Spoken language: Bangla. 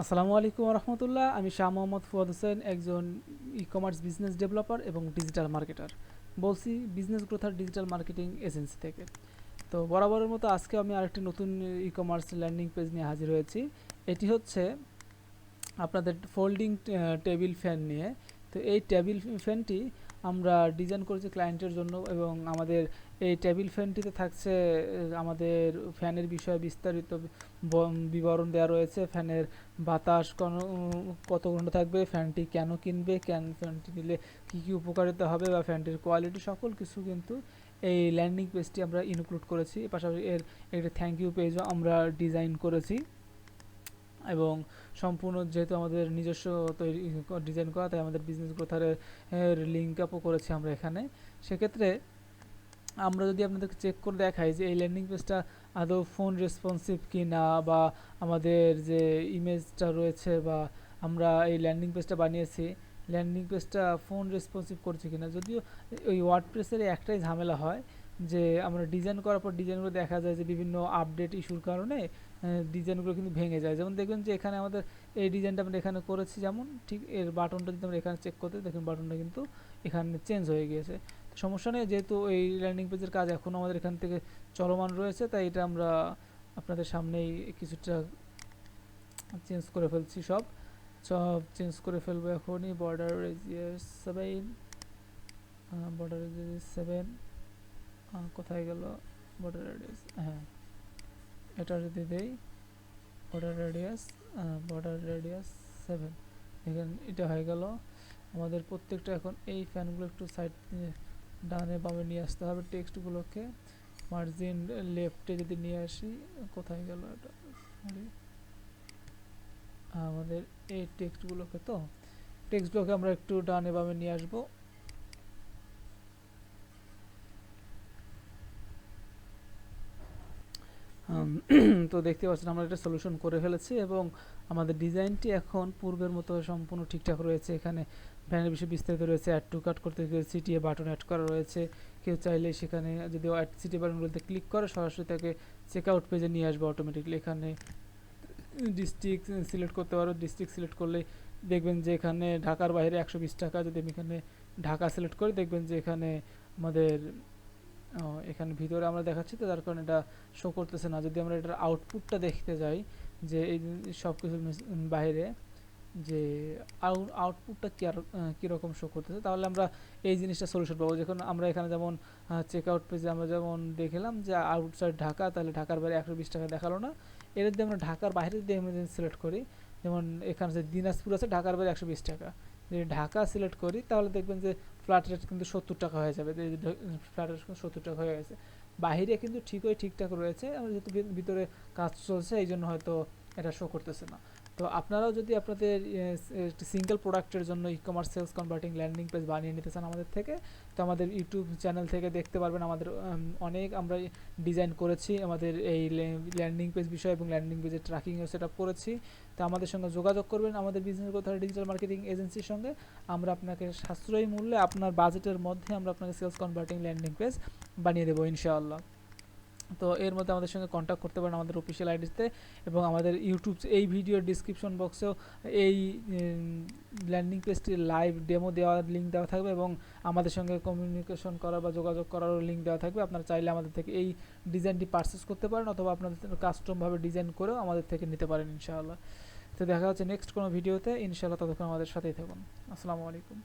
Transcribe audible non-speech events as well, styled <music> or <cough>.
আসসালামু আলাইকুম রহমতুল্লাহ আমি শাহ মোহাম্মদ ফুয়াদ হোসেন, একজন ই কমার্স বিজনেস ডেভেলপার এবং ডিজিটাল মার্কেটার বলছি বিজনেস গ্রোথ আর ডিজিটাল মার্কেটিং এজেন্সি থেকে। তো বরাবরের মতো আজকে আমি আরেকটি নতুন ই কমার্স ল্যান্ডিং পেজ নিয়ে হাজির হয়েছি। এটি হচ্ছে আপনাদের ফোল্ডিং টেবিল ফ্যান নিয়ে। তো এই টেবিল ফ্যানটি আমরা ডিজাইন করেছি ক্লায়েন্টের জন্য এবং আমাদের এই টেবিল ফ্যানটিতে থাকছে আমাদের ফ্যানের বিষয়ে বিস্তারিত বিবরণ দেওয়া রয়েছে। ফ্যানের বাতাস কত ঘণ্টা থাকবে, ফ্যানটি কেন কিনবে, কেন ফ্যানটি নিলে কী কী উপকারিতা হবে বা ফ্যানটির কোয়ালিটি সকল কিছু কিন্তু এই ল্যান্ডিং পেজটি আমরা ইনক্লুড করেছি। পাশাপাশি এর একটা থ্যাংক ইউ পেজও আমরা ডিজাইন করেছি। এবং সম্পূর্ণ যেহেতু আমাদের নিজস্ব তৈরি ডিজাইন করা, তাই আমাদের বিজনেস গ্রোথারের লিঙ্ক আপও করেছি আমরা এখানে। সেক্ষেত্রে আমরা যদি আপনাদেরকে চেক করে দেখাই যে এই ল্যান্ডিং পেজটা আদৌ ফোন রেসপন্সিভ কি না বা আমাদের যে ইমেজটা রয়েছে বা আমরা এই ল্যান্ডিং পেজটা বানিয়েছি ল্যান্ডিং পেজটা ফোন রেসপন্সিভ করছে কিনা। যদিও ওই ওয়ার্ডপ্রেসের একটাই ঝামেলা হয় যে আমরা ডিজাইন করার পর ডিজাইনগুলো দেখা যায় যে বিভিন্ন আপডেট ইস্যুর কারণে ডিজাইনগুলো কিন্তু ভেঙে যায়। যেমন দেখবেন যে এখানে আমাদের এই ডিজাইনটা আমরা এখানে করেছি, যেমন ঠিক এর বাটনটা যদি আমরা এখানে চেক করতে দেখুন বাটনটা কিন্তু এখানে চেঞ্জ হয়ে গিয়েছে। সমস্যা নেই, যেহেতু এই ল্যান্ডিং পেজের কাজ এখনও আমাদের এখান থেকে চলমান রয়েছে, তাই এটা আমরা আপনাদের সামনেই কিছুটা চেঞ্জ করে ফেলছি সব। সব চেঞ্জ করে ফেলব এখনই। বর্ডার সেভেন বর্ডার সেভেন কোথায় গেল? বর্ডার রেডিয়াস হ্যাঁ। এটা যদি দেই border radius border radius seven দেখেন, এটা হয়ে গেল। আমাদের প্রত্যেকটা এখন এই ফ্যানগুলো একটু সাইড ডানে বামে নিয়ে আসতে হবে টেক্সটগুলোকে মার্জিন লেফটে যদি নিয়ে আসি, কোথায় গেল এটা. আমাদের এই টেক্সটগুলোকে তো টেক্সটগুলোকে আমরা একটু ডানে বামে নিয়ে আসব। <clears throat> তো দেখতে পাচ্ছেন আমরা এটা সলিউশন করে ফেলেছি এবং আমাদের ডিজাইনটি এখন পূর্বের মতো সম্পূর্ণ ঠিকঠাক রয়েছে। এখানে ফ্যানের বিষয়ে বিস্তারিত রয়েছে অ্যাড টু কাট করতে গেলে সিটিএ বাটন অ্যাড করা রয়েছে। কেউ চাইলে সেখানে যদি অ্যাড সিটি বাটনগুলোতে ক্লিক করে, সরাসরি তাকে চেক আউট পেজে নিয়ে আসবে অটোমেটিকলি এখানে ডিস্ট্রিক্ট সিলেক্ট করতে পারো। ডিস্ট্রিক্ট সিলেক্ট করলে দেখবেন যে এখানে ঢাকার বাইরে একশো বিশ টাকা যদি আমি এখানে ঢাকা সিলেক্ট করি, দেখবেন যে এখানে আমাদের এখানে ভিতরে আমরা দেখাচ্ছি তো তার কারণে এটা শো করতেছে না। যদি আমরা এটার আউটপুটটা দেখতে যাই, যে এই সব কিছু বাইরে, যে আউট আউটপুটটা কি কীরকম শো করতেছে, তাহলে আমরা এই জিনিসটা সলিউশন পাবো। যখন আমরা এখানে যেমন চেক আউট পেজে আমরা যেমন দেখলাম যে আউটসাইড ঢাকা, তাহলে ঢাকার বাইরে একশো বিশ টাকা দেখাল না। এর যদি আমরা ঢাকার বাইরে যদি আমরা সিলেক্ট করি, যেমন এখানে যে দিনাজপুর আছে, ঢাকার বাইরে একশো বিশ টাকা। যদি ঢাকা সিলেক্ট করি, তাহলে দেখবেন যে ফ্ল্যাট রেট কিন্তু সত্তর টাকা হয়ে যাবে। ফ্ল্যাট রেট কিন্তু সত্তর টাকা হয়ে গেছে। বাহিরে কিন্তু ঠিকই ঠিকঠাক রয়েছে। যেহেতু ভিতরে কাজ চলছে এই জন্য হয়তো এটা শো করতেছে না। তো আপনারাও যদি আপনাদের সিঙ্গেল প্রোডাক্টের জন্য e commerce sales converting landing page বানিয়ে নিতে চান আমাদের থেকে, তো আমাদের ইউটিউব চ্যানেল থেকে দেখতে পারবেন আমাদের অনেক আমরা ডিজাইন করেছি, আমাদের এই ল্যান্ডিং পেজ বিষয় এবং ল্যান্ডিং পেজের ট্র্যাকিংও সেট আপ করেছি। তো আমাদের সঙ্গে যোগাযোগ করবেন আমাদের বিজনেস কথা ডিজিটাল মার্কেটিং এজেন্সির সঙ্গে। আমরা আপনাকে সাশ্রয়ী মূল্যে আপনার বাজেটের মধ্যে আমরা আপনাকে সেলস কনভার্টিং ল্যান্ডিং পেজ বানিয়ে দেবো, ইনশাআল্লাহ। তো এর মধ্যে আমাদের সঙ্গে কন্ট্যাক্ট করতে পারেন আমাদের অফিসিয়াল আইডিতে এবং আমাদের ইউটিউব এই ভিডিওর ডিসক্রিপশন বক্সেও এই ল্যান্ডিং পেজটির লাইভ ডেমো দেওয়ার লিঙ্ক দেওয়া থাকবে এবং আমাদের সঙ্গে কমিউনিকেশন করার বা যোগাযোগ করারও লিঙ্ক দেওয়া থাকবে। আপনারা চাইলে আমাদের থেকে এই ডিজাইনটি পারচেস করতে পারেন অথবা আপনাদের কাস্টমভাবে ডিজাইন করেও আমাদের থেকে নিতে পারেন ইনশাআল্লাহ। তো দেখা হচ্ছে নেক্সট কোনো ভিডিওতে ইনশাআল্লাহ ততক্ষণ আমাদের সাথেই থাকুন। আসসালামু আলাইকুম।